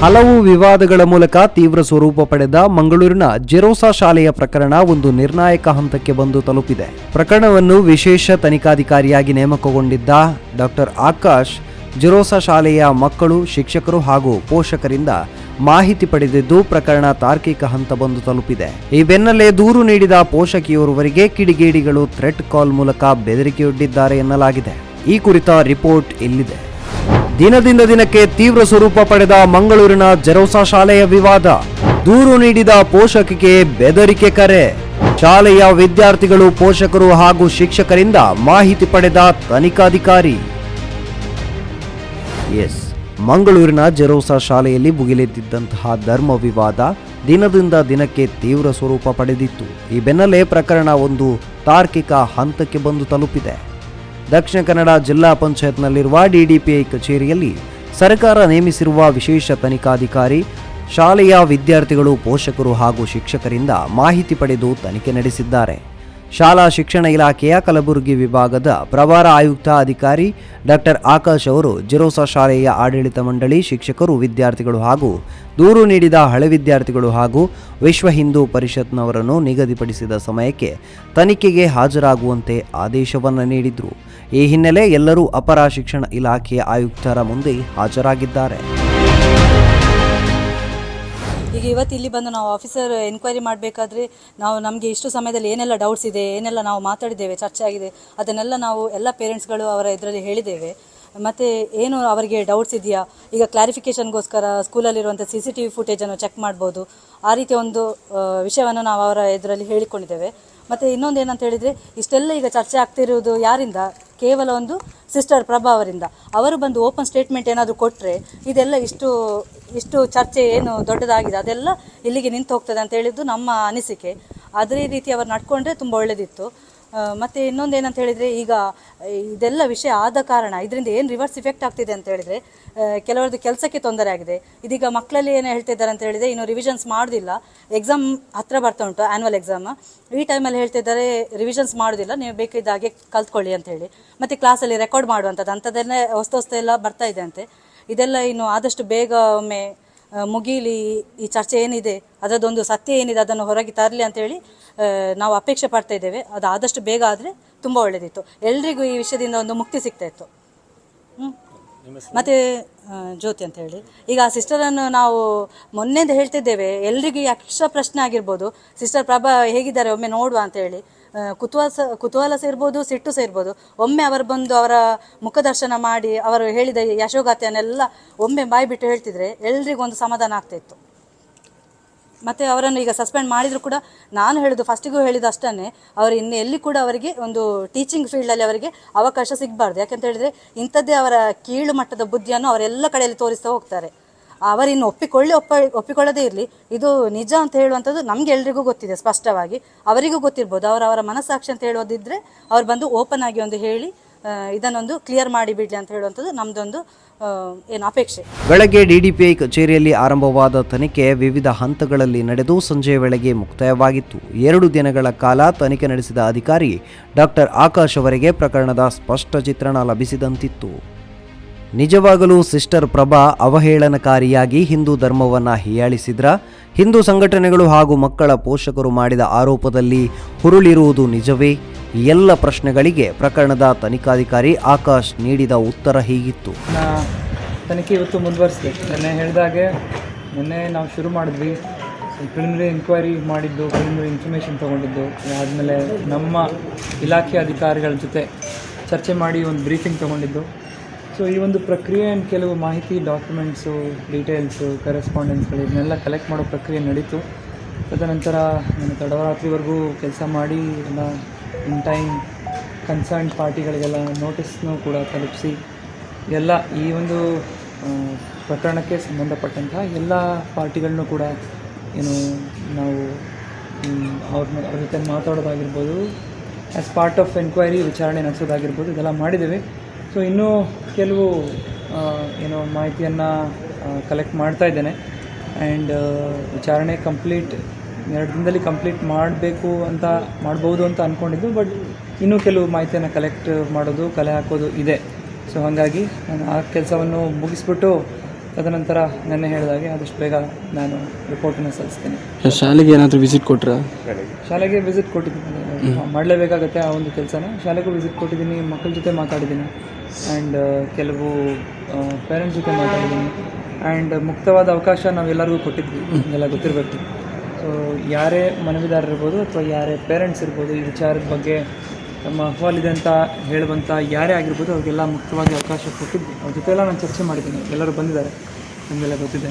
ಹಲವು ವಿವಾದಗಳ ಮೂಲಕ ತೀವ್ರ ಸ್ವರೂಪ ಪಡೆದ ಮಂಗಳೂರಿನ ಜೆರೋಸಾ ಶಾಲೆಯ ಪ್ರಕರಣ ಒಂದು ನಿರ್ಣಾಯಕ ಹಂತಕ್ಕೆ ಬಂದು ತಲುಪಿದೆ. ಪ್ರಕರಣವನ್ನು ವಿಶೇಷ ತನಿಖಾಧಿಕಾರಿಯಾಗಿ ನೇಮಕಗೊಂಡಿದ್ದ ಡಾಕ್ಟರ್ ಆಕಾಶ್, ಜೆರೋಸಾ ಶಾಲೆಯ ಮಕ್ಕಳು, ಶಿಕ್ಷಕರು ಹಾಗೂ ಪೋಷಕರಿಂದ ಮಾಹಿತಿ ಪಡೆದಿದ್ದು ಪ್ರಕರಣ ತಾರ್ಕಿಕ ಹಂತ ಬಂದು ತಲುಪಿದೆ. ಈ ಬೆನ್ನಲ್ಲೇ ದೂರು ನೀಡಿದ ಪೋಷಕಿಯೋರ್ವರಿಗೆ ಕಿಡಿಗೇಡಿಗಳು ಥ್ರೆಟ್ ಕಾಲ್ ಮೂಲಕ ಬೆದರಿಕೆಯೊಡ್ಡಿದ್ದಾರೆ ಎನ್ನಲಾಗಿದೆ. ಈ ಕುರಿತ ರಿಪೋರ್ಟ್ ಇಲ್ಲಿದೆ. ದಿನದಿಂದ ದಿನಕ್ಕೆ ತೀವ್ರ ಸ್ವರೂಪ ಪಡೆದ ಮಂಗಳೂರಿನ ಜೆರೋಸಾ ಶಾಲೆಯ ವಿವಾದ. ದೂರು ನೀಡಿದ ಪೋಷಕಿಗೆ ಬೆದರಿಕೆ ಕರೆ. ಶಾಲೆಯ ವಿದ್ಯಾರ್ಥಿಗಳು, ಪೋಷಕರು ಹಾಗೂ ಶಿಕ್ಷಕರಿಂದ ಮಾಹಿತಿ ಪಡೆದ ತನಿಖಾಧಿಕಾರಿ. ಎಸ್. ಮಂಗಳೂರಿನ ಜೆರೋಸಾ ಶಾಲೆಯಲ್ಲಿ ಭುಗಿಲೆದ್ದಿದ್ದಂತಹ ಧರ್ಮ ವಿವಾದ ದಿನದಿಂದ ದಿನಕ್ಕೆ ತೀವ್ರ ಸ್ವರೂಪ ಪಡೆದಿತ್ತು. ಈ ಬೆನ್ನಲ್ಲೇ ಪ್ರಕರಣ ಒಂದು ತಾರ್ಕಿಕ ಹಂತಕ್ಕೆ ಬಂದು ತಲುಪಿದೆ. ದಕ್ಷಿಣ ಕನ್ನಡ ಜಿಲ್ಲಾ ಪಂಚಾಯತ್ನಲ್ಲಿರುವ ಡಿಡಿಪಿಐ ಕಚೇರಿಯಲ್ಲಿ ಸರ್ಕಾರ ನೇಮಿಸಿರುವ ವಿಶೇಷ ತನಿಖಾಧಿಕಾರಿ, ಶಾಲೆಯ ವಿದ್ಯಾರ್ಥಿಗಳು, ಪೋಷಕರು ಹಾಗೂ ಶಿಕ್ಷಕರಿಂದ ಮಾಹಿತಿ ಪಡೆದು ತನಿಖೆ ನಡೆಸಿದ್ದಾರೆ. ಶಾಲಾ ಶಿಕ್ಷಣ ಇಲಾಖೆಯ ಕಲಬುರಗಿ ವಿಭಾಗದ ಪ್ರಭಾರ ಆಯುಕ್ತ ಅಧಿಕಾರಿ ಡಾಕ್ಟರ್ ಆಕಾಶ್ ಅವರು ಜಿರೋಸಾ ಶಾಲೆಯ ಆಡಳಿತ ಮಂಡಳಿ ಶಿಕ್ಷಕರು, ವಿದ್ಯಾರ್ಥಿಗಳು ಹಾಗೂ ದೂರು ನೀಡಿದ ಹಳೆ ವಿದ್ಯಾರ್ಥಿಗಳು ಹಾಗೂ ವಿಶ್ವ ಹಿಂದೂ ಪರಿಷತ್ನವರನ್ನು ನಿಗದಿಪಡಿಸಿದ ಸಮಯಕ್ಕೆ ತನಿಖೆಗೆ ಹಾಜರಾಗುವಂತೆ ಆದೇಶವನ್ನು ನೀಡಿದ್ರು. ಈ ಹಿನ್ನೆಲೆ ಎಲ್ಲರೂ ಅಪರ ಶಿಕ್ಷಣ ಇಲಾಖೆಯ ಆಯುಕ್ತರ ಮುಂದೆ ಹಾಜರಾಗಿದ್ದಾರೆ. ಈಗ ಇವತ್ತು ಇಲ್ಲಿ ಬಂದು ನಾವು ಆಫೀಸರ್ ಎನ್ಕ್ವೈರಿ ಮಾಡಬೇಕಾದ್ರೆ ನಾವು ನಮಗೆ ಇಷ್ಟು ಸಮಯದಲ್ಲಿ ಏನೆಲ್ಲ ಡೌಟ್ಸ್ ಇದೆ, ಏನೆಲ್ಲ ನಾವು ಮಾತಾಡಿದ್ದೇವೆ, ಚರ್ಚೆ ಆಗಿದೆ, ಅದನ್ನೆಲ್ಲ ನಾವು ಎಲ್ಲ ಪೇರೆಂಟ್ಸ್ಗಳು ಅವರ ಇದರಲ್ಲಿ ಹೇಳಿದ್ದೇವೆ. ಮತ್ತು ಏನು ಅವರಿಗೆ ಡೌಟ್ಸ್ ಇದೆಯಾ? ಈಗ ಕ್ಲಾರಿಫಿಕೇಶನ್ಗೋಸ್ಕರ ಸ್ಕೂಲಲ್ಲಿರುವಂಥ ಸಿ ಸಿ ಟಿ ವಿ ಫುಟೇಜನ್ನು ಚೆಕ್ ಮಾಡ್ಬೋದು. ಆ ರೀತಿಯ ಒಂದು ವಿಷಯವನ್ನು ನಾವು ಅವರ ಇದರಲ್ಲಿ ಹೇಳಿಕೊಂಡಿದ್ದೇವೆ. ಮತ್ತು ಇನ್ನೊಂದು ಏನಂತ ಹೇಳಿದರೆ ಇಷ್ಟೆಲ್ಲ ಈಗ ಚರ್ಚೆ ಆಗ್ತಿರುವುದು ಯಾರಿಂದ? ಕೇವಲ ಒಂದು ಸಿಸ್ಟರ್ ಪ್ರಭಾ ಅವರಿಂದ. ಅವರು ಬಂದು ಓಪನ್ ಸ್ಟೇಟ್ಮೆಂಟ್ ಏನಾದರೂ ಕೊಟ್ಟರೆ ಇದೆಲ್ಲ ಇಷ್ಟು ಇಷ್ಟು ಚರ್ಚೆ ಏನು ದೊಡ್ಡದಾಗಿದೆ ಅದೆಲ್ಲ ಇಲ್ಲಿಗೆ ನಿಂತು ಹೋಗ್ತದೆ ಅಂತ ಹೇಳಿದ್ದು ನಮ್ಮ ಅನಿಸಿಕೆ. ಅದೇ ರೀತಿ ಅವರು ನಡ್ಕೊಂಡ್ರೆ ತುಂಬ ಒಳ್ಳೆದಿತ್ತು. ಆ, ಮತ್ತೆ ಇನ್ನೊಂದು ಏನಂತ ಹೇಳಿದರೆ ಈಗ ಇದೆಲ್ಲ ವಿಷಯ ಆದ ಕಾರಣ, ಇದರಿಂದ ಏನು ರಿವರ್ಸ್ ಇಫೆಕ್ಟ್ ಆಗ್ತಿದೆ ಅಂತ ಹೇಳಿದರೆ ಕೆಲವರದ್ದು ಕೆಲಸಕ್ಕೆ ತೊಂದರೆ ಆಗಿದೆ. ಇದೀಗ ಮಕ್ಕಳಲ್ಲಿ ಏನು ಹೇಳ್ತಿದ್ದಾರೆ ಅಂತ ಹೇಳಿದರೆ ಇನ್ನು ರಿವಿಷನ್ಸ್ ಮಾಡೋದಿಲ್ಲ. ಎಕ್ಸಾಮ್ ಹತ್ರ ಬರ್ತಾ ಉಂಟು ಆ್ಯನ್ವಲ್ ಎಕ್ಸಾಮ್ ಈ ಟೈಮಲ್ಲಿ ಹೇಳ್ತಿದ್ದಾರೆ ರಿವಿಷನ್ಸ್ ಮಾಡೋದಿಲ್ಲ, ನೀವು ಬೇಕಿದ್ದ ಹಾಗೆ ಕಲ್ತ್ಕೊಳ್ಳಿ ಅಂತ ಹೇಳಿ. ಮತ್ತು ಕ್ಲಾಸಲ್ಲಿ ರೆಕಾರ್ಡ್ ಮಾಡುವಂಥದ್ದು, ಅಂಥದ್ದನ್ನೇ ಹೊಸ್ತ ಹೊಸ್ತೆಲ್ಲ ಬರ್ತಾ ಇದೆ ಅಂತೆ. ಇದೆಲ್ಲ ಇನ್ನು ಆದಷ್ಟು ಬೇಗ ಒಮ್ಮೆ ಮುಗೀಲಿ ಈ ಚರ್ಚೆ ಏನಿದೆ ಅದರದ್ದೊಂದು ಸತ್ಯ ಏನಿದೆ ಅದನ್ನು ಹೊರಗೆ ತರಲಿ ಅಂತೇಳಿ ನಾವು ಅಪೇಕ್ಷೆ ಪಡ್ತಾ ಇದ್ದೇವೆ. ಅದು ಆದಷ್ಟು ಬೇಗ ಆದರೆ ತುಂಬ ಒಳ್ಳೆಯದಿತ್ತು ಎಲ್ರಿಗೂ ಈ ವಿಷಯದಿಂದ ಒಂದು ಮುಕ್ತಿ ಸಿಗ್ತಾ ಇತ್ತು. ಮತ್ತೆ ಜ್ಯೋತಿ ಅಂತ ಹೇಳಿ. ಈಗ ಆ ಸಿಸ್ಟರನ್ನು ನಾವು ಮೊನ್ನೆಯಿಂದ ಹೇಳ್ತಿದ್ದೇವೆ, ಎಲ್ರಿಗೂ ಯಕ್ಷ ಪ್ರಶ್ನೆ ಆಗಿರ್ಬೋದು ಸಿಸ್ಟರ್ ಪ್ರಭಾ ಹೇಗಿದ್ದಾರೆ, ಒಮ್ಮೆ ನೋಡುವ ಅಂತ ಹೇಳಿ. ಕುತೂಹಲ ಕುತೂಹಲ ಸೇರ್ಬೋದು, ಸಿಟ್ಟು ಸೇರ್ಬೋದು. ಒಮ್ಮೆ ಅವರು ಬಂದು ಅವರ ಮುಖದರ್ಶನ ಮಾಡಿ ಅವರು ಹೇಳಿದ ಯಶೋಗಾಥೆಯನ್ನೆಲ್ಲ ಒಮ್ಮೆ ಬಾಯಿ ಬಿಟ್ಟು ಹೇಳ್ತಿದ್ರೆ ಎಲ್ರಿಗೂ ಒಂದು ಸಮಾಧಾನ ಆಗ್ತಾ ಇತ್ತು. ಮತ್ತೆ ಅವರನ್ನು ಈಗ ಸಸ್ಪೆಂಡ್ ಮಾಡಿದ್ರು ಕೂಡ ನಾನು ಹೇಳುದು ಫಸ್ಟಿಗೂ ಹೇಳಿದ ಅಷ್ಟನ್ನೇ, ಅವರು ಇನ್ನು ಎಲ್ಲಿ ಕೂಡ ಅವರಿಗೆ ಒಂದು ಟೀಚಿಂಗ್ ಫೀಲ್ಡಲ್ಲಿ ಅವರಿಗೆ ಅವಕಾಶ ಸಿಗಬಾರ್ದು. ಯಾಕಂತ ಹೇಳಿದ್ರೆ ಇಂಥದ್ದೇ ಅವರ ಕೀಳು ಮಟ್ಟದ ಬುದ್ಧಿಯನ್ನು ಅವರೆಲ್ಲ ಕಡೆಯಲ್ಲಿ ತೋರಿಸ್ತಾ ಹೋಗ್ತಾರೆ. ಅವರಿನ್ನು ಒಪ್ಪಿಕೊಳ್ಳಿ, ಒಪ್ಪ, ಒಪ್ಪಿಕೊಳ್ಳದೇ ಇರಲಿ. ಇದು ನಿಜ ಅಂತ ಹೇಳುವಂಥದ್ದು ನಮ್ಗೆ ಎಲ್ರಿಗೂ ಗೊತ್ತಿದೆ ಸ್ಪಷ್ಟವಾಗಿ. ಅವರಿಗೂ ಗೊತ್ತಿರ್ಬೋದು. ಅವರ ಅವರ ಮನಸ್ಸಾಕ್ಷಿ ಅಂತ ಹೇಳೋದಿದ್ರೆ ಅವ್ರು ಬಂದು ಓಪನ್ ಆಗಿ ಒಂದು ಹೇಳಿ ಇದನ್ನೊಂದು ಕ್ಲಿಯರ್ ಮಾಡಿಬಿಡ್ಲಿ ಅಂತ ಹೇಳುವಂಥದ್ದು ನಮ್ದೊಂದು ಏನು ಅಪೇಕ್ಷೆ. ಬೆಳಗ್ಗೆ ಡಿಡಿಪಿಐ ಕಚೇರಿಯಲ್ಲಿ ಆರಂಭವಾದ ತನಿಖೆ ವಿವಿಧ ಹಂತಗಳಲ್ಲಿ ನಡೆದು ಸಂಜೆ ವೇಳೆಗೆ ಮುಕ್ತಾಯವಾಗಿತ್ತು. ಎರಡು ದಿನಗಳ ಕಾಲ ತನಿಖೆ ನಡೆಸಿದ ಅಧಿಕಾರಿ ಡಾಕ್ಟರ್ ಆಕಾಶ್ ಅವರಿಗೆ ಪ್ರಕರಣದ ಸ್ಪಷ್ಟ ಚಿತ್ರಣ ಲಭಿಸಿದಂತಿತ್ತು. ನಿಜವಾಗಲೂ ಸಿಸ್ಟರ್ ಪ್ರಭಾ ಅವಹೇಳನಕಾರಿಯಾಗಿ ಹಿಂದೂ ಧರ್ಮವನ್ನು ಹೀಯಾಳಿಸಿದ್ರ? ಹಿಂದೂ ಸಂಘಟನೆಗಳು ಹಾಗೂ ಮಕ್ಕಳ ಪೋಷಕರು ಮಾಡಿದ ಆರೋಪದಲ್ಲಿ ಹುರುಳಿರುವುದು ನಿಜವೇ? ಎಲ್ಲ ಪ್ರಶ್ನೆಗಳಿಗೆ ಪ್ರಕರಣದ ತನಿಖಾಧಿಕಾರಿ ಆಕಾಶ್ ನೀಡಿದ ಉತ್ತರ ಹೀಗಿತ್ತು. ತನಿಖೆ ಇವತ್ತು ಮುಂದುವರಿಸಿದೆ. ನೆನ್ನೆ ಹೇಳಿದಾಗೆ ನಿನ್ನೆ ನಾವು ಶುರು ಮಾಡಿದ್ವಿ. ಪ್ರಿಲಿಮಿನರಿ ಎಂಕ್ವೈರಿ ಮಾಡಿದ್ದು ಪ್ರಿಲಿಮಿನರಿ ಇನ್ಫಾರ್ಮೇಷನ್ ತೊಗೊಂಡಿದ್ದು. ಆದಮೇಲೆ ನಮ್ಮ ಇಲಾಖೆ ಅಧಿಕಾರಿಗಳ ಜೊತೆ ಚರ್ಚೆ ಮಾಡಿ ಒಂದು ಬ್ರೀಫಿಂಗ್ ತೊಗೊಂಡಿದ್ದು. ಸೊ ಈ ಒಂದು ಪ್ರಕ್ರಿಯೆ ಆ್ಯಂಡ್ ಕೆಲವು ಮಾಹಿತಿ ಡಾಕ್ಯುಮೆಂಟ್ಸು ಡೀಟೇಲ್ಸು ಕರೆಸ್ಪಾಂಡೆನ್ಸ್ಗಳು ಇದನ್ನೆಲ್ಲ ಕಲೆಕ್ಟ್ ಮಾಡೋ ಪ್ರಕ್ರಿಯೆ ನಡೀತು. ತದನಂತರ ನಾನು ತಡವರಾತ್ರಿವರೆಗೂ ಕೆಲಸ ಮಾಡಿ, ಎಲ್ಲ ಇನ್ ಟೈಮ್ ಕನ್ಸರ್ನ್ ಪಾರ್ಟಿಗಳಿಗೆಲ್ಲ ನೋಟಿಸ್ನೂ ಕೂಡ ತಲುಪಿಸಿ, ಎಲ್ಲ ಈ ಒಂದು ಪ್ರಕರಣಕ್ಕೆ ಸಂಬಂಧಪಟ್ಟಂತಹ ಎಲ್ಲ ಪಾರ್ಟಿಗಳನ್ನೂ ಕೂಡ ಏನು ನಾವು ಅವ್ರನ್ನ ಅವ್ರ ಜೊತೆ ಮಾತಾಡೋದಾಗಿರ್ಬೋದು ಆ್ಯಸ್ ಪಾರ್ಟ್ ಆಫ್ ಎನ್ಕ್ವೈರಿ ವಿಚಾರಣೆ ನಡೆಸೋದಾಗಿರ್ಬೋದು, ಇದೆಲ್ಲ ಮಾಡಿದ್ದೇವೆ. ಸೊ ಇನ್ನೂ ಕೆಲವು ಏನು ಮಾಹಿತಿಯನ್ನು ಕಲೆಕ್ಟ್ ಮಾಡ್ತಾ ಇದ್ದೇನೆ. ಆ್ಯಂಡ್ ವಿಚಾರಣೆ ಕಂಪ್ಲೀಟ್ ಎರಡು ದಿನದಲ್ಲಿ ಕಂಪ್ಲೀಟ್ ಮಾಡಬೇಕು ಅಂತ ಮಾಡ್ಬೋದು ಅಂತ ಅಂದ್ಕೊಂಡಿದ್ದು ಬಟ್ ಇನ್ನೂ ಕೆಲವು ಮಾಹಿತಿಯನ್ನು ಕಲೆಕ್ಟ್ ಮಾಡೋದು ಕಲೆ ಹಾಕೋದು ಇದೆ. ಸೊ ಹಾಗಾಗಿ ನಾನು ಆ ಕೆಲಸವನ್ನು ಮುಗಿಸ್ಬಿಟ್ಟು ತದನಂತರ ನೆನ್ನೆ ಹೇಳಿದಾಗೆ ಆದಷ್ಟು ಬೇಗ ನಾನು ರಿಪೋರ್ಟನ್ನು ಸಲ್ಲಿಸ್ತೇನೆ. ಶಾಲೆಗೆ ಏನಾದರೂ ವಿಸಿಟ್ ಕೊಟ್ಟರೆ ಶಾಲೆಗೆ ವಿಸಿಟ್ ಕೊಟ್ಟಿದ್ದೀನಿ. ಮಾಡಲೇಬೇಕಾಗತ್ತೆ ಆ ಒಂದು ಕೆಲಸನ. ಶಾಲೆಗೂ ವಿಸಿಟ್ ಕೊಟ್ಟಿದ್ದೀನಿ ಮಕ್ಕಳ ಜೊತೆ ಮಾತಾಡಿದ್ದೀನಿ. ಆ್ಯಂಡ್ ಕೆಲವು ಪೇರೆಂಟ್ಸ್ ಜೊತೆ ಮಾತಾಡಿದ್ದೀನಿ ಆ್ಯಂಡ್ ಮುಕ್ತವಾದ ಅವಕಾಶ ನಾವೆಲ್ಲರಿಗೂ ಕೊಟ್ಟಿದ್ವಿ. ಎಲ್ಲ ಗೊತ್ತಿರಬೇಕು. ಸೊ ಯಾರೇ ಮನವಿದಾರರಿರ್ಬೋದು ಅಥವಾ ಯಾರೇ ಪೇರೆಂಟ್ಸ್ ಇರ್ಬೋದು, ಈ ವಿಚಾರದ ಬಗ್ಗೆ ತಮ್ಮ ಅಹವಾಲಿದೆ ಅಂತ ಹೇಳುವಂಥ ಯಾರೇ ಆಗಿರ್ಬೋದು, ಅವರಿಗೆಲ್ಲ ಮುಕ್ತವಾಗಿ ಅವಕಾಶ ಕೊಟ್ಟಿದ್ವಿ. ಅವ್ರ ಜೊತೆ ಎಲ್ಲ ನಾನು ಚರ್ಚೆ ಮಾಡಿದ್ದೀನಿ. ಎಲ್ಲರೂ ಬಂದಿದ್ದಾರೆ. ನಮಗೆಲ್ಲ ಗೊತ್ತಿದೆ.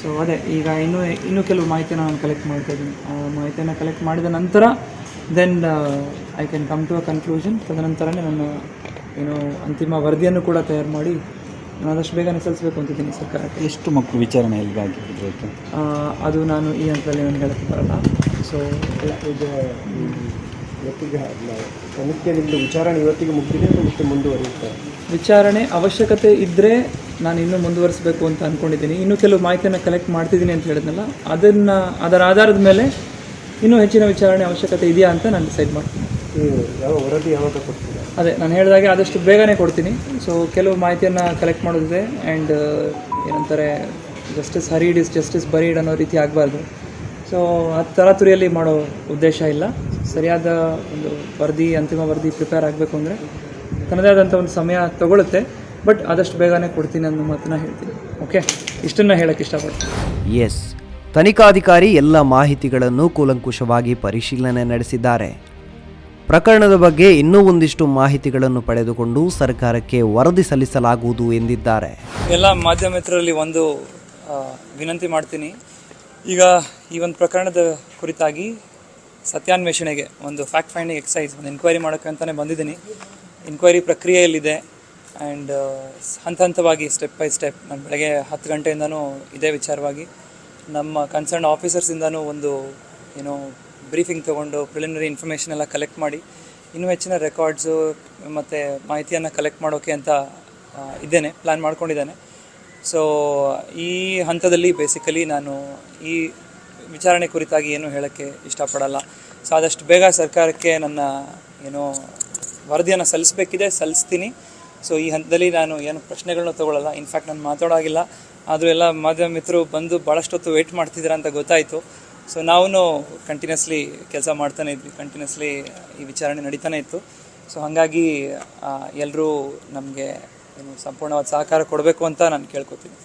ಸೊ ಅದೇ, ಈಗ ಇನ್ನೂ ಇನ್ನೂ ಕೆಲವು ಮಾಹಿತಿನ ನಾನು ಕಲೆಕ್ಟ್ ಮಾಡ್ತಾ ಇದ್ದೀನಿ. ಆ ಮಾಹಿತಿಯನ್ನು ಕಲೆಕ್ಟ್ ಮಾಡಿದ ನಂತರ then I can come to a conclusion ತದನಂತರನೇ ನನ್ನ ಏನು ಅಂತಿಮ ವರದಿಯನ್ನು ಕೂಡ ತಯಾರು ಮಾಡಿ ನಾನು ಆದಷ್ಟು ಬೇಗನೆ ಸಲ್ಲಿಸಬೇಕು ಅಂತಿದ್ದೀನಿ ಸರ್ಕಾರಕ್ಕೆ. ಎಷ್ಟು ಮಕ್ಕಳು ವಿಚಾರಣೆ ಆಗಿದ್ದು ಆ, ಅದು ನಾನು ಈ ಹಂತದಲ್ಲಿ ನಾನು ಹೇಳಕ್ಕೆ ಬರಲ್ಲ. ಸೊ ಇದು ಇವತ್ತಿಗೆ ತನಿಖೆ ನಿಮ್ಮದು ವಿಚಾರಣೆ ಇವತ್ತಿಗೆ ಮುಗಿದಿದೆ ಅಥವಾ ಮತ್ತೆ ಮುಂದುವರಿಯುತ್ತೆ? ವಿಚಾರಣೆ ಅವಶ್ಯಕತೆ ಇದ್ದರೆ ನಾನು ಇನ್ನೂ ಮುಂದುವರಿಸಬೇಕು ಅಂತ ಅಂದ್ಕೊಂಡಿದ್ದೀನಿ ಇನ್ನೂ ಕೆಲವು ಮಾಹಿತಿಯನ್ನು ಕಲೆಕ್ಟ್ ಮಾಡ್ತಿದ್ದೀನಿ ಅಂತ ಹೇಳಿದ್ನಲ್ಲ ಅದನ್ನು ಅದರ ಆಧಾರದ ಮೇಲೆ ಇನ್ನೂ ಹೆಚ್ಚಿನ ವಿಚಾರಣೆ ಅವಶ್ಯಕತೆ ಇದೆಯಾ ಅಂತ ನಾನು ಡಿಸೈಡ್ ಮಾಡ್ತೀನಿ. ಯಾವ ವರದಿ ಯಾವಾಗ ಕೊಡ್ತೀರಾ? ಅದೇ, ನಾನು ಹೇಳಿದಾಗೆ ಆದಷ್ಟು ಬೇಗನೆ ಕೊಡ್ತೀನಿ. ಸೊ ಕೆಲವು ಮಾಹಿತಿಯನ್ನು ಕಲೆಕ್ಟ್ ಮಾಡೋದಿದೆ ಆ್ಯಂಡ್ ಏನಂತಾರೆ justice hurried is justice buried ಅನ್ನೋ ರೀತಿ ಆಗಬಾರ್ದು. ಸೊ ಅದು ತರಾತುರಿಯಲ್ಲಿ ಮಾಡೋ ಉದ್ದೇಶ ಇಲ್ಲ. ಸರಿಯಾದ ಒಂದು ವರದಿ, ಅಂತಿಮ ವರದಿ ಪ್ರಿಪೇರ್ ಆಗಬೇಕು ಅಂದರೆ ತನ್ನದೇ ಆದಂಥ ಒಂದು ಸಮಯ ತಗೊಳುತ್ತೆ. ಬಟ್ ಆದಷ್ಟು ಬೇಗನೆ ಕೊಡ್ತೀನಿ ಅನ್ನೋ ಮಾತನ್ನ ಹೇಳ್ತೀನಿ. ಓಕೆ ಇಷ್ಟನ್ನು ಹೇಳೋಕ್ಕೆ ಇಷ್ಟಪಡ್ತೀನಿ. ಎಸ್ ತನಿಖಾಧಿಕಾರಿ ಎಲ್ಲ ಮಾಹಿತಿಗಳನ್ನು ಕೂಲಂಕುಷವಾಗಿ ಪರಿಶೀಲನೆ ನಡೆಸಿದ್ದಾರೆ. ಪ್ರಕರಣದ ಬಗ್ಗೆ ಇನ್ನೂ ಒಂದಿಷ್ಟು ಮಾಹಿತಿಗಳನ್ನು ಪಡೆದುಕೊಂಡು ಸರ್ಕಾರಕ್ಕೆ ವರದಿ ಸಲ್ಲಿಸಲಾಗುವುದು ಎಂದಿದ್ದಾರೆ. ಎಲ್ಲ ಮಾಧ್ಯಮ ಮಿತ್ರರಲ್ಲಿ ಒಂದು ವಿನಂತಿ ಮಾಡ್ತೀನಿ. ಈಗ ಈ ಒಂದು ಪ್ರಕರಣದ ಕುರಿತಾಗಿ ಸತ್ಯಾನ್ವೇಷಣೆಗೆ ಒಂದು ಫ್ಯಾಕ್ಟ್ ಫೈಂಡಿಂಗ್ ಎಕ್ಸೈಸ್ ಒಂದು ಎನ್ಕ್ವೈರಿ ಮಾಡೋಕ್ಕೆ ಅಂತಲೇ ಬಂದಿದ್ದೀನಿ. ಎನ್ಕ್ವೈರಿ ಪ್ರಕ್ರಿಯೆಯಲ್ಲಿದೆ ಆ್ಯಂಡ್ ಹಂತ ಹಂತವಾಗಿ ಸ್ಟೆಪ್ ಬೈ ಸ್ಟೆಪ್ ನಾನು ಬೆಳಗ್ಗೆ ಹತ್ತು ಗಂಟೆಯಿಂದನೂ ಇದೇ ವಿಚಾರವಾಗಿ ನಮ್ಮ ಕನ್ಸರ್ನ್ ಆಫೀಸರ್ಸಿಂದನೂ ಒಂದು, ಏನೋ ಬ್ರೀಫಿಂಗ್ ತೊಗೊಂಡು ಪ್ರಿಲಿಮಿನರಿ ಇನ್ಫಾರ್ಮೇಷನ್ ಎಲ್ಲ ಕಲೆಕ್ಟ್ ಮಾಡಿ, ಇನ್ನೂ ಹೆಚ್ಚಿನ ರೆಕಾರ್ಡ್ಸು ಮತ್ತು ಮಾಹಿತಿಯನ್ನು ಕಲೆಕ್ಟ್ ಮಾಡೋಕ್ಕೆ ಅಂತ ಇದ್ದೇನೆ ಪ್ಲ್ಯಾನ್ ಮಾಡ್ಕೊಂಡಿದ್ದೇನೆ. ಸೊ ಈ ಹಂತದಲ್ಲಿ ಬೇಸಿಕಲಿ ನಾನು ಈ ವಿಚಾರಣೆ ಕುರಿತಾಗಿ ಏನು ಹೇಳೋಕ್ಕೆ ಇಷ್ಟಪಡಲ್ಲ. ಸೊ ಆದಷ್ಟು ಬೇಗ ಸರ್ಕಾರಕ್ಕೆ ನನ್ನ, ಏನೋ, ವರದಿಯನ್ನು ಸಲ್ಲಿಸಬೇಕಿದೆ, ಸಲ್ಲಿಸ್ತೀನಿ. ಸೊ ಈ ಹಂತದಲ್ಲಿ ನಾನು ಏನು ಪ್ರಶ್ನೆಗಳನ್ನ ತೊಗೊಳ್ಳಲ್ಲ ಇನ್ಫ್ಯಾಕ್ಟ್ ನಾನು ಮಾತಾಡೋಗಿಲ್ಲ. ಆದರೂ ಎಲ್ಲ ಮಾಧ್ಯಮ ಮಿತ್ರರು ಬಂದು ಭಾಳಷ್ಟೊತ್ತು ವೆಯ್ಟ್ ಮಾಡ್ತಿದ್ದೀರಾ ಅಂತ ಗೊತ್ತಾಯಿತು. ಸೊ ನಾವು ಕಂಟಿನ್ಯೂಸ್ಲಿ ಕೆಲಸ ಮಾಡ್ತಾನೆ ಇದ್ವಿ. ಕಂಟಿನ್ಯೂಸ್ಲಿ ಈ ವಿಚಾರಣೆ ನಡೀತಾನೆ ಇತ್ತು. ಸೊ ಹಾಗಾಗಿ ಎಲ್ಲರೂ ನಮಗೆ ಏನು ಸಂಪೂರ್ಣವಾದ ಸಹಕಾರ ಕೊಡಬೇಕು ಅಂತ ನಾನು ಕೇಳ್ಕೊತೀನಿ.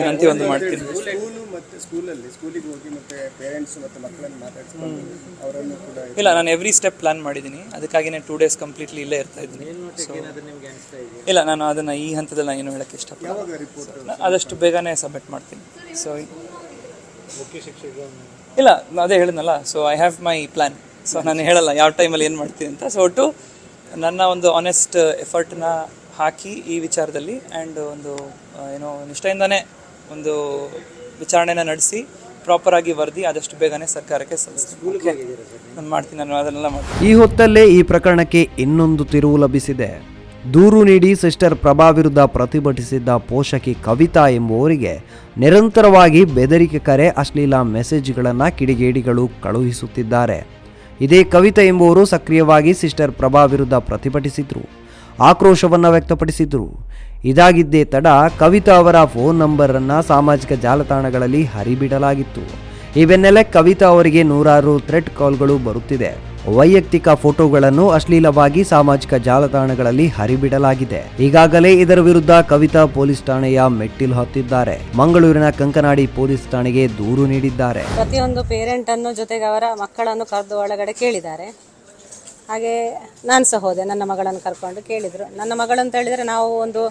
ವಿನಂತಿ ಒಂದು ಮಾಡ್ತೀನಿ. ಇಲ್ಲ ನಾನು ಎವ್ರಿ ಸ್ಟೆಪ್ ಪ್ಲಾನ್ ಮಾಡಿದ್ದೀನಿ. ಅದಕ್ಕಾಗಿನೇ ಟೂ ಡೇಸ್ ಕಂಪ್ಲೀಟ್ಲಿ ಇಲ್ಲೇ ಇರ್ತಾ ಇದ್ದೀನಿ. ಸೊ ಇಲ್ಲ ನಾನು ಅದನ್ನು ಈ ಹಂತದಲ್ಲಿ ನಾನು ಏನು ಹೇಳಕ್ಕೆ ಇಷ್ಟಪಡ್ತೀನಿ ಆದಷ್ಟು ಬೇಗನೆ ಸಬ್ಮಿಟ್ ಮಾಡ್ತೀನಿ. ಸೊ ಇಲ್ಲ ಅದೇ ಹೇಳಿದ್ನಲ್ಲ so I have my plan so ನಾನು ಹೇಳಲ್ಲ ಯಾವ ಟೈಮಲ್ಲಿ ಏನು ಮಾಡ್ತೀನಿ ಅಂತ. ಸೊ ಒಟ್ಟು ನನ್ನ ಒಂದು ಆನೆಸ್ಟ್ ಎಫರ್ಟ್ನ ಹಾಕಿ ಈ ವಿಚಾರದಲ್ಲಿ ಆ್ಯಂಡ್ ಒಂದು ಏನೋ ನಿಷ್ಠೆಯಿಂದನೇ ಒಂದು ವಿಚಾರಣೆನ ನಡೆಸಿ ಪ್ರಾಪರಾಗಿ ವರದಿ ಆದಷ್ಟು ಬೇಗನೆ ಸರ್ಕಾರಕ್ಕೆ ಸಲ್ಲಿಸ್ತೀನಿ. ನಾನು ಮಾಡ್ತೀನಿ ನಾನು ಅದನ್ನೆಲ್ಲ ಮಾಡ್ತೀನಿ. ಈ ಹೊತ್ತಲ್ಲೇ ಈ ಪ್ರಕರಣಕ್ಕೆ ಇನ್ನೊಂದು ತಿರುವು ಲಭಿಸಿದೆ. ದೂರು ನೀಡಿ ಸಿಸ್ಟರ್ ಪ್ರಭಾ ವಿರುದ್ಧ ಪ್ರತಿಭಟಿಸಿದ್ದ ಪೋಷಕಿ ಕವಿತಾ ಎಂಬುವರಿಗೆ ನಿರಂತರವಾಗಿ ಬೆದರಿಕೆ ಕರೆ ಅಶ್ಲೀಲ ಮೆಸೇಜ್ಗಳನ್ನು ಕಿಡಿಗೇಡಿಗಳು ಕಳುಹಿಸುತ್ತಿದ್ದಾರೆ. ಇದೇ ಕವಿತಾ ಎಂಬುವರು ಸಕ್ರಿಯವಾಗಿ ಸಿಸ್ಟರ್ ಪ್ರಭಾ ವಿರುದ್ಧ ಪ್ರತಿಭಟಿಸಿದ್ರು. ಆಕ್ರೋಶವನ್ನು ವ್ಯಕ್ತಪಡಿಸಿದ್ರು. ಇದಾಗಿದ್ದೇ ತಡ ಕವಿತಾ ಅವರ ಫೋನ್ ನಂಬರನ್ನು ಸಾಮಾಜಿಕ ಜಾಲತಾಣಗಳಲ್ಲಿ ಹರಿಬಿಡಲಾಗಿತ್ತು. ಈ ಬೆನ್ನಲ್ಲೇ ಕವಿತಾ ಅವರಿಗೆ ನೂರಾರು ಥ್ರೆಟ್ ಕಾಲ್ಗಳು ಬರುತ್ತಿದೆ. ವೈಯಕ್ತಿಕ ಫೋಟೋಗಳನ್ನು ಅಶ್ಲೀಲವಾಗಿ ಸಾಮಾಜಿಕ ಜಾಲತಾಣಗಳಲ್ಲಿ ಹರಿಬಿಡಲಾಗಿದೆ. ಈಗಾಗಲೇ ಇದರ ವಿರುದ್ಧ ಕವಿತಾ ಪೊಲೀಸ್ ಠಾಣೆಯ ಮೆಟ್ಟಿಲು ಹತ್ತಿದ್ದಾರೆ. ಮಂಗಳೂರಿನ ಕಂಕನಾಡಿ ಪೊಲೀಸ್ ಠಾಣೆಗೆ ದೂರು ನೀಡಿದ್ದಾರೆ. ಪ್ರತಿಯೊಂದು ಪೇರೆಂಟ್ ಅನ್ನು ಜೊತೆಗೆ ಅವರ ಮಕ್ಕಳನ್ನು ಕರೆದು ಒಳಗಡೆ ಕೇಳಿದ್ದಾರೆ. ಹಾಗೆ ನಾನು ಸಹ ಹೋದೆ, ನನ್ನ ಮಗಳನ್ನು ಕರ್ಕೊಂಡು ಕೇಳಿದರು. ನನ್ನ ಮಗಳು ಅಂತ ಹೇಳಿದರೆ ನಾವು ಒಂದು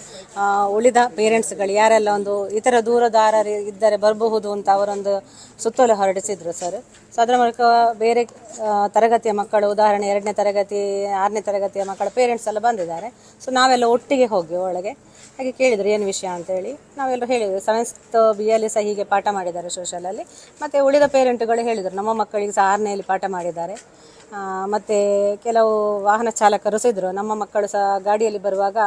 ಉಳಿದ ಪೇರೆಂಟ್ಸ್ಗಳು ಯಾರೆಲ್ಲ ಒಂದು ಇತರ ದೂರದಾರರು ಇದ್ದರೆ ಬರಬಹುದು ಅಂತ ಅವರೊಂದು ಸುತ್ತೋಲೆ ಹೊರಡಿಸಿದರು ಸರ್ ಸೊ ಅದರ ಮೂಲಕ ಬೇರೆ ತರಗತಿಯ ಮಕ್ಕಳು, ಉದಾಹರಣೆ ಎರಡನೇ ತರಗತಿ, ಆರನೇ ತರಗತಿಯ ಮಕ್ಕಳ ಪೇರೆಂಟ್ಸ್ ಎಲ್ಲ ಬಂದಿದ್ದಾರೆ. ಸೊ ನಾವೆಲ್ಲ ಒಟ್ಟಿಗೆ ಹೋಗಿ ಒಳಗೆ ಹಾಗೆ ಕೇಳಿದರು, ಏನು ವಿಷಯ ಅಂತೇಳಿ ನಾವೆಲ್ಲ ಹೇಳಿದ್ವಿ ಸೆವೆಂತ್ ಬಿ ಅಲ್ಲಿ ಸಹ ಹೀಗೆ ಪಾಠ ಮಾಡಿದ್ದಾರೆ ಸೋಷಲಲ್ಲಿ ಮತ್ತು ಉಳಿದ ಪೇರೆಂಟ್ಗಳು ಹೇಳಿದರು, ನಮ್ಮ ಮಕ್ಕಳಿಗೆ ಸಹ ಆರನೆಯಲ್ಲಿ ಪಾಠ ಮಾಡಿದ್ದಾರೆ. ಮತ್ತೆ ಕೆಲವು ವಾಹನ ಚಾಲಕರು ಸಹ ಇದ್ದರು ನಮ್ಮ ಮಕ್ಕಳು ಸಹ ಗಾಡಿಯಲ್ಲಿ ಬರುವಾಗ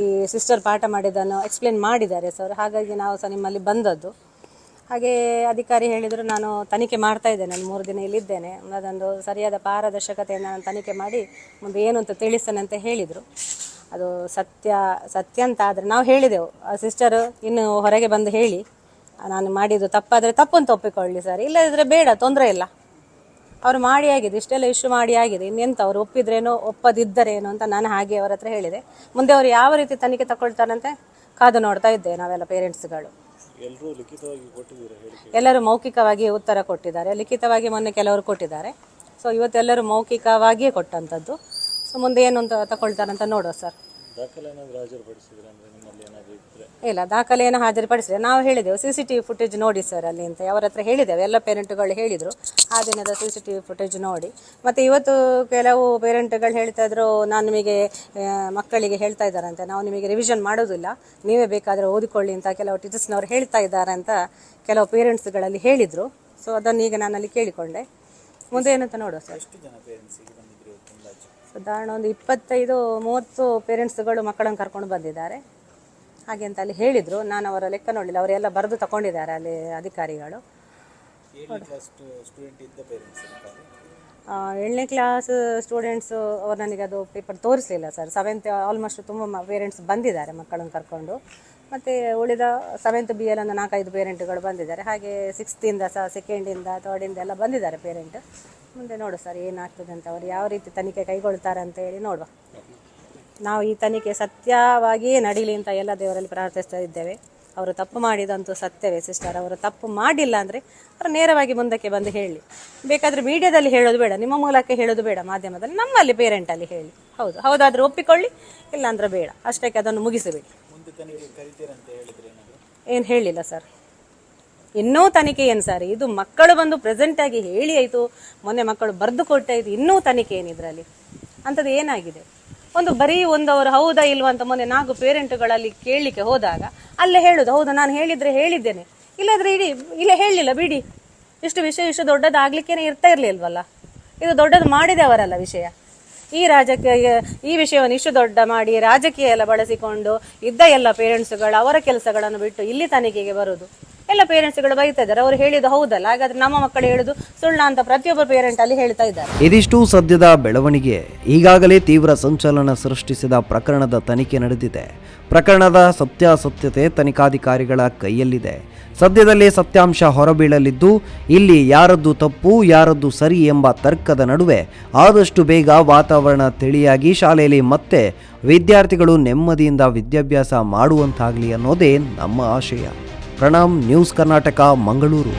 ಈ ಸಿಸ್ಟರ್ ಪಾಠ ಮಾಡಿದ್ದನ್ನು ಎಕ್ಸ್ಪ್ಲೇನ್ ಮಾಡಿದ್ದಾರೆ ಸರ್ ಹಾಗಾಗಿ ನಾವು ಸಹ ನಿಮ್ಮಲ್ಲಿ ಬಂದದ್ದು. ಹಾಗೆ ಅಧಿಕಾರಿ ಹೇಳಿದರು, ನಾನು ತನಿಖೆ ಮಾಡ್ತಾ ಇದ್ದೇನೆ ನಾನು ಮೂರು ದಿನ ಇಲ್ಲಿದ್ದೇನೆ. ಅದೊಂದು ಸರಿಯಾದ ಪಾರದರ್ಶಕತೆಯನ್ನು ನಾನು ತನಿಖೆ ಮಾಡಿ ಮುಂದೆ ಏನು ಅಂತ ತಿಳಿಸ್ತೇನೆ ಅಂತ ಹೇಳಿದರು. ಅದು ಸತ್ಯ ಸತ್ಯ ಅಂತ ಆದರೆ ನಾವು ಹೇಳಿದೆವು. ಆ ಸಿಸ್ಟರು ಇನ್ನು ಹೊರಗೆ ಬಂದು ಹೇಳಿ, ನಾನು ಮಾಡಿದ್ದು ತಪ್ಪಾದರೆ ತಪ್ಪು ಅಂತ ಒಪ್ಪಿಕೊಳ್ಳಿ ಸರ್ ಇಲ್ಲದಿದ್ದರೆ ಬೇಡ, ತೊಂದರೆ ಇಲ್ಲ. ಅವ್ರು ಮಾಡಿ ಆಗಿದೆ ಇಷ್ಟೆಲ್ಲ ಇಶ್ಯೂ ಮಾಡಿ ಆಗಿದೆ. ಇನ್ನೆಂತ ಅವ್ರು ಒಪ್ಪಿದ್ರೇನೋ ಒಪ್ಪದಿದ್ದರೇನೋ ಅಂತ ನಾನು ಹಾಗೆ ಅವ್ರ ಹತ್ರ ಹೇಳಿದೆ. ಮುಂದೆ ಅವ್ರು ಯಾವ ರೀತಿ ತನಿಖೆ ತಗೊಳ್ತಾರಂತೆ ಕಾದು ನೋಡ್ತಾ ಇದ್ದೇವೆ ನಾವೆಲ್ಲ ಪೇರೆಂಟ್ಸ್ಗಳು. ಎಲ್ಲರೂ ಮೌಖಿಕವಾಗಿ ಉತ್ತರ ಕೊಟ್ಟಿದ್ದಾರೆ. ಲಿಖಿತವಾಗಿ ಮೊನ್ನೆ ಕೆಲವರು ಕೊಟ್ಟಿದ್ದಾರೆ. ಸೊ ಇವತ್ತೆಲ್ಲರೂ ಮೌಖಿಕವಾಗಿಯೇ ಕೊಟ್ಟಂಥದ್ದು. ಸೊ ಮುಂದೆ ಏನು ಅಂತ ತಗೊಳ್ತಾರಂತ ನೋಡುವ ಸರ್. ಇಲ್ಲ ದಾಖಲೆಯನ್ನು ಹಾಜರುಪಡಿಸಿದ್ರೆ. ನಾವು ಹೇಳಿದೆವು C C T V footage ನೋಡಿ ಸರ್ ಅಲ್ಲಿ ಅಂತ. ಅವರ ಹತ್ರ ಹೇಳಿದೆವು ಎಲ್ಲ ಪೇರೆಂಟ್ಗಳು ಹೇಳಿದರು. ಆ ದಿನದ C C T V footage ನೋಡಿ. ಮತ್ತು ಇವತ್ತು ಕೆಲವು ಪೇರೆಂಟ್ಗಳು ಹೇಳ್ತಾ ಇದ್ರು ನಾನು ನಿಮಗೆ ಮಕ್ಕಳಿಗೆ ಹೇಳ್ತಾ ಇದ್ದಾರಂತೆ ನಾವು ನಿಮಗೆ ರಿವಿಷನ್ ಮಾಡೋದಿಲ್ಲ. ನೀವೇ ಬೇಕಾದರೆ ಓದಿಕೊಳ್ಳಿ ಅಂತ ಕೆಲವು ಟೀಚರ್ಸ್ನವರು ಹೇಳ್ತಾ ಇದ್ದಾರೆ ಅಂತ ಕೆಲವು ಪೇರೆಂಟ್ಸ್ಗಳಲ್ಲಿ ಹೇಳಿದರು. ಸೊ ಅದನ್ನು ಈಗ ನಾನಲ್ಲಿ ಕೇಳಿಕೊಂಡೆ. ಮುಂದೆ ಏನಂತ ನೋಡುವ ಸರ್ ಸಾಧಾರಣ ಒಂದು ಇಪ್ಪತ್ತೈದು, ಮೂವತ್ತು ಪೇರೆಂಟ್ಸ್ಗಳು ಮಕ್ಕಳನ್ನು ಕರ್ಕೊಂಡು ಬಂದಿದ್ದಾರೆ. ಹಾಗೆ ಅಂತ ಅಲ್ಲಿ ಹೇಳಿದರು. ನಾನು ಅವರ ಲೆಕ್ಕ ನೋಡಲಿಲ್ಲ. ಅವರೆಲ್ಲ ಬರೆದು ತಗೊಂಡಿದ್ದಾರೆ ಅಲ್ಲಿ ಅಧಿಕಾರಿಗಳು. ಏಳನೇ ಕ್ಲಾಸ್ ಸ್ಟೂಡೆಂಟ್ಸು ಅವ್ರು ನನಗೆ ಅದು ಪೇಪರ್ ತೋರಿಸಲಿಲ್ಲ ಸರ್ ಸೆವೆಂತ್ ಆಲ್ಮೋಸ್ಟ್ ತುಂಬ ಪೇರೆಂಟ್ಸ್ ಬಂದಿದ್ದಾರೆ ಮಕ್ಕಳನ್ನು ಕರ್ಕೊಂಡು. ಮತ್ತು ಉಳಿದ ಸೆವೆಂತ್ ಬಿ ಎಲ್ ಒಂದು ನಾಲ್ಕೈದು ಪೇರೆಂಟ್ಗಳು ಬಂದಿದ್ದಾರೆ. ಹಾಗೆ ಸಿಕ್ಸ್ತಿಂದ ಸಹ ಸೆಕೆಂಡಿಂದ ಥರ್ಡಿಂದ ಎಲ್ಲ ಬಂದಿದ್ದಾರೆ ಪೇರೆಂಟ್ ಮುಂದೆ ನೋಡು ಸರ್ ಏನಾಗ್ತದೆ ಅಂತ ಅವ್ರು ಯಾವ ರೀತಿ ತನಿಖೆ ಕೈಗೊಳ್ತಾರೆ ಅಂತ ಹೇಳಿ ನೋಡುವ. ನಾವು ಈ ತನಿಖೆ ಸತ್ಯವಾಗಿಯೇ ನಡೀಲಿ ಅಂತ ಎಲ್ಲ ದೇವರಲ್ಲಿ ಪ್ರಾರ್ಥಿಸ್ತಾ ಇದ್ದೇವೆ. ಅವರು ತಪ್ಪು ಮಾಡಿದಂತೂ ಸತ್ಯವೇ ಸಿಸ್ಟರ್. ಅವರು ತಪ್ಪು ಮಾಡಿಲ್ಲ ಅಂದರೆ ಅವರು ನೇರವಾಗಿ ಮುಂದಕ್ಕೆ ಬಂದು ಹೇಳಿ. ಬೇಕಾದರೆ ಮೀಡಿಯಾದಲ್ಲಿ ಹೇಳೋದು ಬೇಡ, ನಿಮ್ಮ ಮೂಲಕ ಹೇಳೋದು ಬೇಡ, ಮಾಧ್ಯಮದಲ್ಲಿ ನಮ್ಮಲ್ಲಿ ಪೇರೆಂಟಲ್ಲಿ ಹೇಳಿ. ಹೌದು, ಹೌದಾದ್ರೆ ಒಪ್ಪಿಕೊಳ್ಳಿ, ಇಲ್ಲಾಂದ್ರೆ ಬೇಡ. ಅಷ್ಟಕ್ಕೆ ಅದನ್ನು ಮುಗಿಸಿಬಿಡಿ. ಏನು ಹೇಳಿಲ್ಲ ಸರ್ ಇನ್ನೂ ತನಿಖೆ ಏನು ಸರ್ ಇದು ಮಕ್ಕಳು ಬಂದು ಪ್ರೆಸೆಂಟ್ ಆಗಿ ಹೇಳಿ ಆಯಿತು, ಮೊನ್ನೆ ಮಕ್ಕಳು ಬರೆದು ಕೊಟ್ಟಾಯಿತು ಇನ್ನೂ ತನಿಖೆ ಏನಿದ್ರಲ್ಲಿ ಇದರಲ್ಲಿ? ಅಂಥದ್ದು ಏನಾಗಿದೆ? ಒಂದು ಬರೀ ಒಂದು ಅವರು ಹೌದಾ ಇಲ್ವಾ ಅಂತ ಮೊನ್ನೆ ನಾಲ್ಕು ಪೇರೆಂಟ್ಗಳಲ್ಲಿ ಕೇಳಲಿಕ್ಕೆ ಹೋದಾಗ ಅಲ್ಲೇ ಹೇಳುದು, ಹೌದಾ ನಾನು ಹೇಳಿದ್ರೆ ಹೇಳಿದ್ದೇನೆ. ಇಲ್ಲಾದ್ರೆ ಇಡೀ, ಇಲ್ಲ ಹೇಳಲಿಲ್ಲ, ಬಿಡಿ. ಇಷ್ಟು ವಿಷಯ ಇಷ್ಟು ದೊಡ್ಡದಾಗ್ಲಿಕ್ಕೇನೆ ಇರ್ತಾ ಇರ್ಲಿಲ್ವಲ್ಲ? ಇದು ದೊಡ್ಡದು ಮಾಡಿದೆ ಅವರಲ್ಲ ವಿಷಯ. ಈ ರಾಜಕೀಯ, ಈ ವಿಷಯವನ್ನು ಇಷ್ಟು ದೊಡ್ಡ ಮಾಡಿ ರಾಜಕೀಯ ಎಲ್ಲ ಬಳಸಿಕೊಂಡು ಇದ್ದ ಎಲ್ಲ ಪೇರೆಂಟ್ಸ್ಗಳು ಅವರ ಕೆಲಸಗಳನ್ನು ಬಿಟ್ಟು ಇಲ್ಲಿ ತನಿಖೆಗೆ ಬರುದು. ಎಲ್ಲ ಪೇರೆಂಟ್ಸ್ಗಳು ಬೈತಾ ಇದ್ದಾರೆ. ಅವ್ರು ಹೇಳಿದ್ದು ಹೌದಲ್ಲ. ಹಾಗಾದ್ರೆ ನಮ್ಮ ಮಕ್ಕಳು ಹೇಳುದು ಸುಳ್ಳ ಅಂತ ಪ್ರತಿಯೊಬ್ಬ ಪೇರೆಂಟ್ ಅಲ್ಲಿ ಹೇಳ್ತಾ ಇದ್ದಾರೆ. ಇದಿಷ್ಟು ಸದ್ಯದ ಬೆಳವಣಿಗೆ. ಈಗಾಗಲೇ ತೀವ್ರ ಸಂಚಲನ ಸೃಷ್ಟಿಸಿದ ಪ್ರಕರಣದ ತನಿಖೆ ನಡೆದಿದೆ. ಪ್ರಕರಣದ ಸತ್ಯಾಸತ್ಯತೆ ತನಿಖಾಧಿಕಾರಿಗಳ ಕೈಯಲ್ಲಿದೆ. ಸದ್ಯದಲ್ಲೇ ಸತ್ಯಾಂಶ ಹೊರಬೀಳಲಿದ್ದು, ಇಲ್ಲಿ ಯಾರದ್ದು ತಪ್ಪು, ಯಾರದ್ದು ಸರಿ ಎಂಬ ತರ್ಕದ ನಡುವೆ ಆದಷ್ಟು ಬೇಗ ವಾತಾವರಣ ತಿಳಿಯಾಗಿ ಶಾಲೆಯಲ್ಲಿ ಮತ್ತೆ ವಿದ್ಯಾರ್ಥಿಗಳು ನೆಮ್ಮದಿಯಿಂದ ವಿದ್ಯಾಭ್ಯಾಸ ಮಾಡುವಂತಾಗಲಿ ಅನ್ನೋದೇ ನಮ್ಮ ಆಶಯ. ಪ್ರಣಾಮ್ ನ್ಯೂಸ್ ಕರ್ನಾಟಕ ಮಂಗಳೂರು